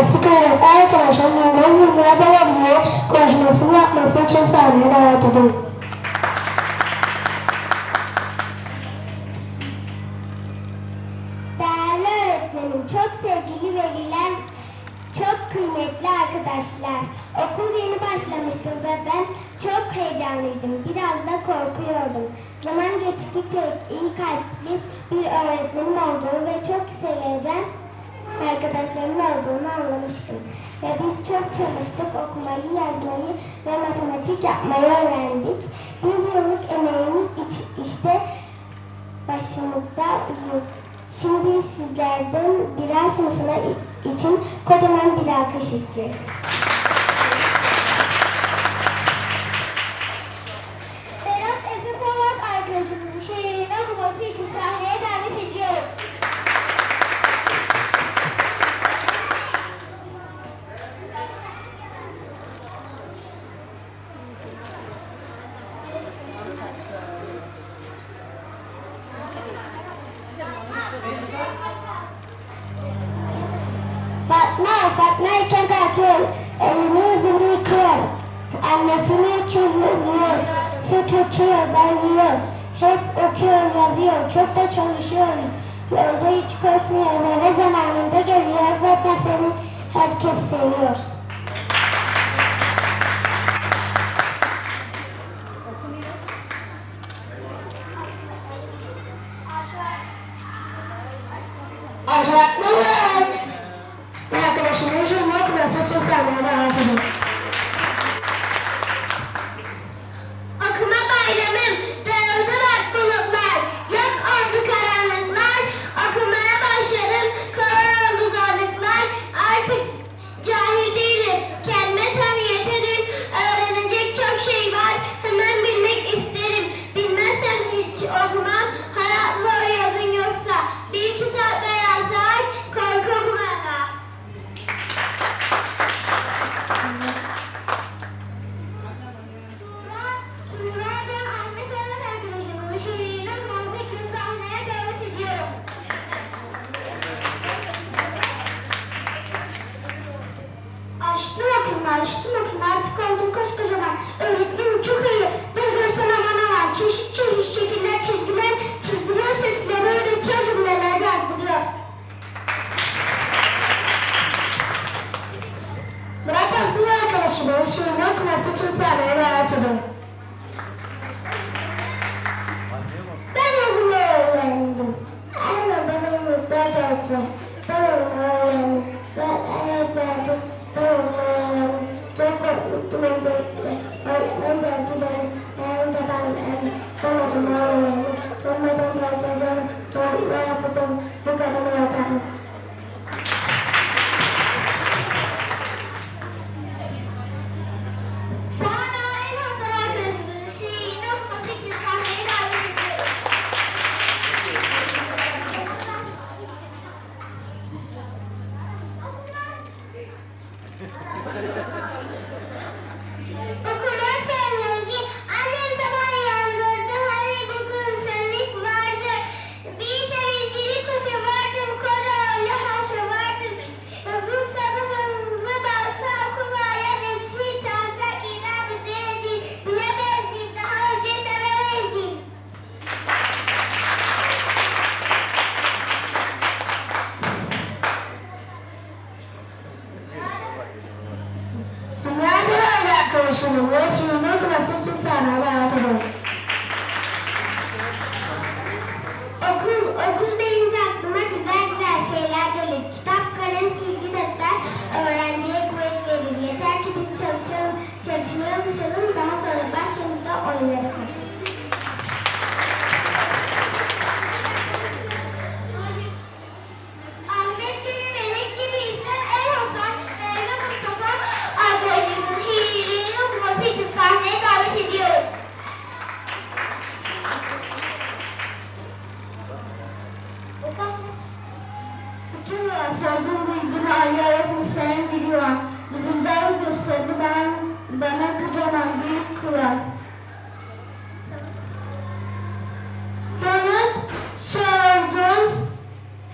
Lastik öğretmen arkadaşlar Nurhan Yılmaz'a devam ediyor. Konuşmasını yapması için sahneye davet ediyorum. Değerli öğretmenim, çok sevgili veliler, çok kıymetli arkadaşlar. Okul yeni başlamıştı ve ben çok heyecanlıydım. Biraz da korkuyordum. Zaman geçtikçe iyi kalpli bir öğretmenim olduğunu ve çok sevecen arkadaşlarım olduğunu anlamıştım. Ve biz çok çalıştık, okumayı, yazmayı ve matematik yapmayı öğrendik. Yüz yıllık emeğimiz işte başımızdayız. Şimdi sizlerden birer sınıfına için kocaman bir alkış istiyorum. İken kalkıyor. Elini yüzünü yıkıyor. Annesini çözülüyor. Süt içiyor, ben yiyor. Hep okuyor, yazıyor. Çok da çalışıyor. Yolda hiç koşmuyor. Eve zamanında geliyor. Fatma seni herkes seviyor. Okulumu, açtım okulumu. Artık oldum koskocaman. Öğretmenim çok iyi. Bir görsen bana var. Çeşit çeşit şekiller, çizgiler çizdiriyor, sesleri öğretiyor, cümleler yazdırıyor. Bırak yazılı arkadaşımın şiirini okuması için sahneye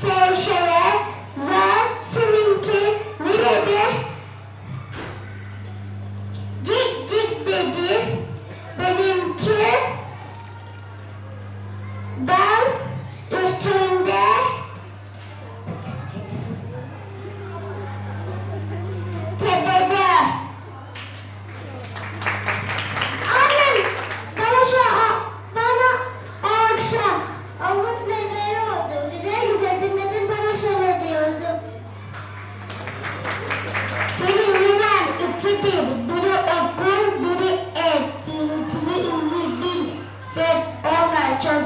Seyşe'ye ve seninki nerede? Cik cik dedi. Benimki ben üstünde tebe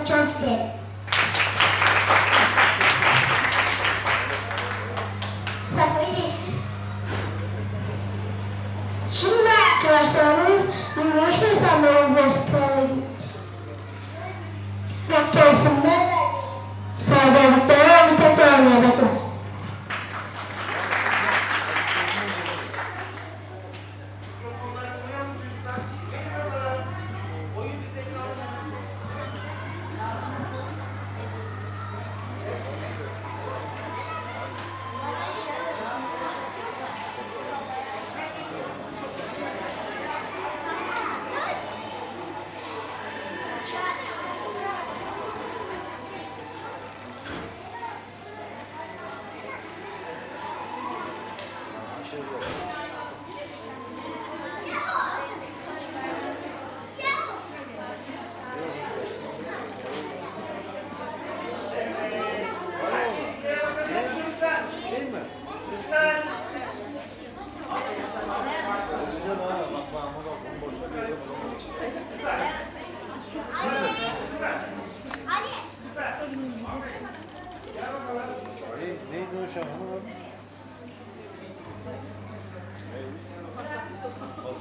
church set.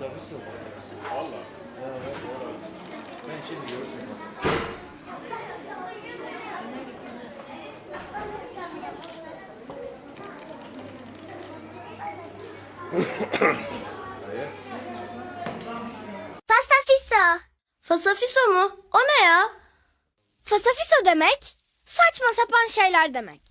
Masafiso. Valla. Evet, doğru. Sen şimdi görürsün. Hayır. Fasafiso. Fasafiso mu? O ne ya? Fasafiso demek saçma sapan şeyler demek.